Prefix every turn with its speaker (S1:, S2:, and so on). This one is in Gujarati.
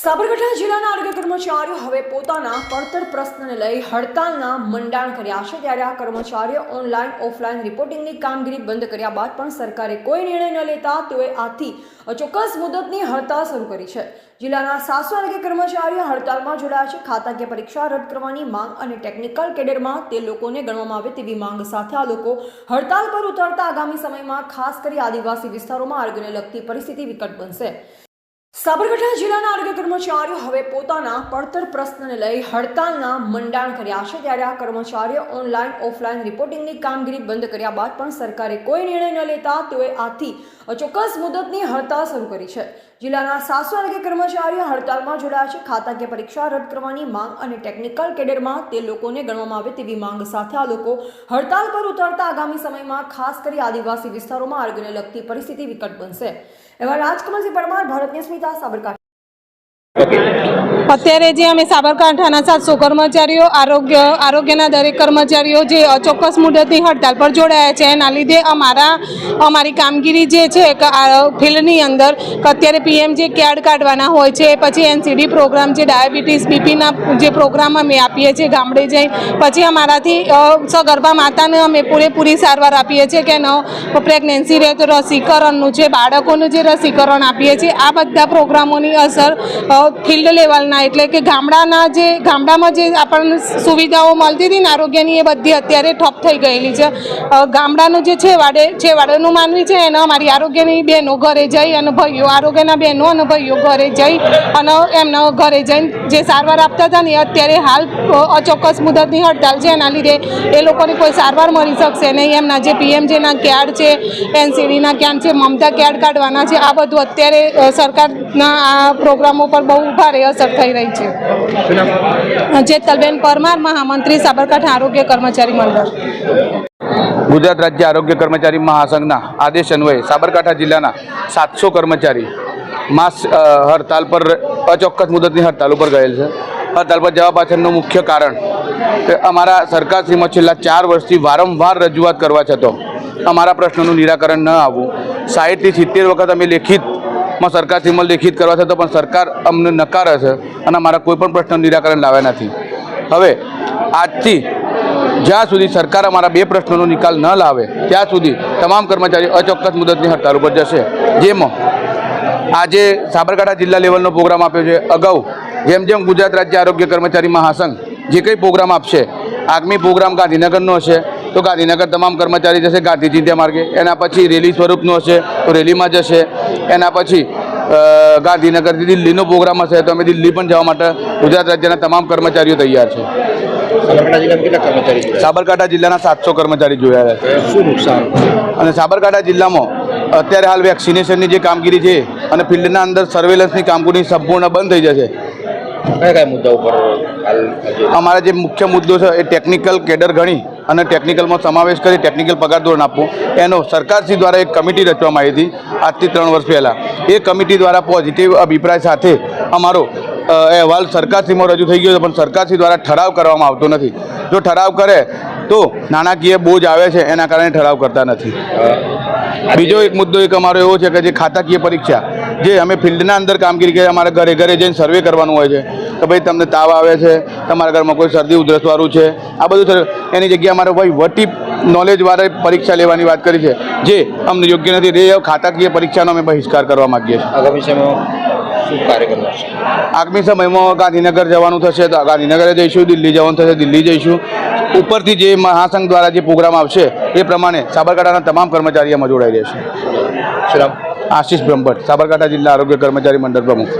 S1: સાબરકાંઠા જિલ્લાના આરોગ્ય કર્મચારીઓ હવે પોતાના પડતર પ્રશ્નને લઈ હડતાલના મંડાણ કર્યા છે, ત્યારે આ કર્મચારીઓ ઓનલાઈન, ઓફલાઈન રિપોર્ટિંગની કામગીરી બંધ કર્યા બાદ પણ સરકારે કોઈ નિર્ણય ન લેતા તેઓએ આથી અચોક્કસ મુદતની હડતાલ શરૂ કરી છે. જિલ્લાના સાતસો આરોગ્ય કર્મચારીઓ હડતાલમાં જોડાયા છે. ખાતાકીય પરીક્ષા રદ કરવાની માંગ અને ટેકનિકલ કેડરમાં તે લોકોને ગણવામાં આવે તેવી માંગ સાથે આ લોકો હડતાલ પર ઉતરતા આગામી સમયમાં ખાસ કરી આદિવાસી વિસ્તારોમાં આરોગ્યને લગતી પરિસ્થિતિ વિકટ બનશે. સાબરકાંઠા જિલ્લાના આરોગ્ય કર્મચારીઓ હવે પોતાના પડતર પ્રશ્નને લઈ હડતાલના મંડાણ કર્યા છે, ત્યારે આ કર્મચારીઓ ઓનલાઈન, ઓફલાઈન રિપોર્ટિંગની કામગીરી બંધ કર્યા બાદ પણ સરકારે કોઈ નિર્ણય ન લેતા તેઓએ આથી અચોક્કસ મુદતની હડતાલ શરૂ કરી છે. જિલ્લાના સાતસો આરોગ્ય કર્મચારીઓ હડતાલમાં જોડાયા છે. ખાતાકીય પરીક્ષા રદ કરવાની માંગ અને ટેકનિકલ કેડરમાં તે લોકોને ગણવામાં આવે તેવી માંગ સાથે આ લોકો હડતાલ પર ઉતરતા આગામી સમયમાં ખાસ કરી આદિવાસી વિસ્તારોમાં આરોગ્યને લગતી પરિસ્થિતિ વિકટ બનશે. એવા રાજકમલસિંહ પરમાર ભારતની સ્મિતા સાબરકાંઠા.
S2: અત્યારે જે અમે સાબરકાંઠાના સાતસો કર્મચારીઓ આરોગ્ય, આરોગ્યના દરેક કર્મચારીઓ જે અચોક્કસ મુદતની હડતાલ પર જોડાયા છે, એના લીધે અમારા, અમારી કામગીરી જે છે ફિલ્ડની અંદર અત્યારે પીએમ જે કેડ કાઢવાના હોય છે, પછી એનસીડી પ્રોગ્રામ છે ડાયાબિટીસ, બીપીના જે પ્રોગ્રામ અમે આપીએ છીએ ગામડે જઈ, પછી અમારાથી સગર્ભા માતાને અમે પૂરેપૂરી સારવાર આપીએ છીએ કે ન, પ્રેગ્નન્સી રહે તો રસીકરણનું છે, બાળકોનું જે રસીકરણ આપીએ છીએ, આ બધા પ્રોગ્રામોની અસર ફિલ્ડ લેવલના એટલે કે ગામડાના જે ગામડામાં જે આપણને સુવિધાઓ મળતી હતી ને આરોગ્યની એ બધી અત્યારે ઠપ થઈ ગયેલી છે. ગામડાનું જે છે, વાડે છે વાડેનું માનવી છે, એને અમારી આરોગ્યની બહેનો ઘરે જઈ અને ભાઈઓ, આરોગ્યના બહેનો અને ભાઈઓ ઘરે જઈ અને એમના ઘરે જઈને જે સારવાર આપતા હતા ને અત્યારે હાલ અચોક્કસ મુદતની હડતાલ છે. એના લીધે એ લોકોને કોઈ સારવાર મળી શકશે નહીં. એમના જે પીએમજેના કાર્ડ છે, એનસીડીના કાર્ડ છે, મમતા કાર્ડ કાઢવાના છે. આ બધું અત્યારે સરકારના આ પ્રોગ્રામો પર બહુ ભારે અસર થઈ રહી છે. ચેતલબેન પરમાર મહામંત્રી સાબરકાંઠા આરોગ્ય કર્મચારી મંડળ.
S3: ગુજરાત રાજ્ય આરોગ્ય કર્મચારી મહાસંઘના આદેશ અન્વયે સાબરકાંઠા જિલ્લાના સાતસો કર્મચારી માસ હડતાલ પર અચોક્કસ મુદતની હડતાલ ઉપર ગયેલ છે. હડતાલ પર જવા પાછળનું મુખ્ય કારણ કે અમારા સરકારશ્રીમાં છેલ્લા ચાર વર્ષથી વારંવાર રજૂઆત કરવા છતાં અમારા પ્રશ્નોનું નિરાકરણ ન આવવું. સાહીઠથી સિત્તેર વખત અમે લેખિતમાં સરકારશ્રીમાં લેખિત કરવા છે તો પણ સરકાર અમને નકારે છે અને અમારા કોઈ પણ પ્રશ્નનું નિરાકરણ લાવ્યા નથી. હવે, આજથી જ્યાં સુધી સરકાર અમારા બે પ્રશ્નોનો નિકાલ ન લાવે, ત્યાં સુધી તમામ કર્મચારીઓ અચોક્કસ મુદતની હડતાલ ઉપર જશે. જેમાં આજે સાબરકાંઠા જિલ્લા લેવલનો પ્રોગ્રામ આપ્યો છે. અગાઉ જેમ જેમ ગુજરાત રાજ્ય આરોગ્ય કર્મચારી મહાસંઘ જે કંઈ પ્રોગ્રામ આપશે, આગામી પ્રોગ્રામ ગાંધીનગરનો હશે તો ગાંધીનગર તમામ કર્મચારી જશે ગાંધી ચિંતા માર્ગે. એના પછી રેલી સ્વરૂપનો હશે તો રેલીમાં જશે. એના પછી ગાંધીનગરથી દિલ્હીનો પ્રોગ્રામ હશે તો અમે દિલ્હી પણ જવા માટે ગુજરાત રાજ્યના તમામ કર્મચારીઓ તૈયાર છે.
S4: સાબરકાંઠા
S3: જિલ્લાના સાતસો કર્મચારી જોયા છે.
S4: શું નુકસાન?
S3: અને સાબરકાંઠા જિલ્લામાં અત્યારે હાલ વેક્સિનેશનની જે કામગીરી છે અને ફિલ્ડના અંદર સર્વેલન્સની કામગીરી સંપૂર્ણ બંધ થઈ જશે.
S4: કયા કયા મુદ્દા ઉપર
S3: અમારા જે મુખ્ય મુદ્દો છે એ ટેકનિકલ કેડર ગણી. અને ટેકનિકલમાં સમાવેશ કરી ટેકનિકલ પગાર ધોરણ આપવું. એનો સરકારશ્રી દ્વારા એક કમિટી રચવામાં આવી હતી આજથી ત્રણ વર્ષ પહેલાં. એ કમિટી દ્વારા પોઝિટિવ અભિપ્રાય સાથે અમારો અહેવાલ સરકારશ્રીમાં રજૂ થઈ ગયો છે, પણ સરકારશ્રી દ્વારા ઠરાવ કરવામાં આવતો નથી. જો ઠરાવ કરે, તો નાણાકીય બોજ આવે છે, એના કારણે ઠરાવ કરતા નથી. બીજો એક મુદ્દો એક અમારો એવો છે કે જે ખાતાકીય પરીક્ષા, જે અમે ફિલ્ડના અંદર કામગીરી કરીએ અમારે ઘરે ઘરે જઈને સર્વે કરવાનું હોય છે. કે ભાઈ તમને તાવ આવે છે તમારા ઘરમાં કોઈ શરદી ઉધરસવાળું છે. આ બધું થયું એની જગ્યાએ અમારે ભાઈ વટી નોલેજવાળા પરીક્ષા લેવાની વાત કરી છે. જે અમને યોગ્ય નથી રે ખાતાકીય પરીક્ષાનો અમે બહિષ્કાર કરવા માગીએ છીએ.
S4: આગામી સમયમાં
S3: આગામી સમયમાં ગાંધીનગર જવાનું થશે તો ગાંધીનગરે જઈશું દિલ્હી જવાનું થશે દિલ્હી જઈશું. ઉપરથી જે મહાસંઘ દ્વારા જે પ્રોગ્રામ આવશે એ પ્રમાણે સાબરકાંઠાના તમામ કર્મચારી એમાં જોડાઈ રહેશે. આશીષ બ્રહ્મભટ્ટ સાબરકાંઠા જિલ્લા આરોગ્ય કર્મચારી મંડળ પ્રમુખ.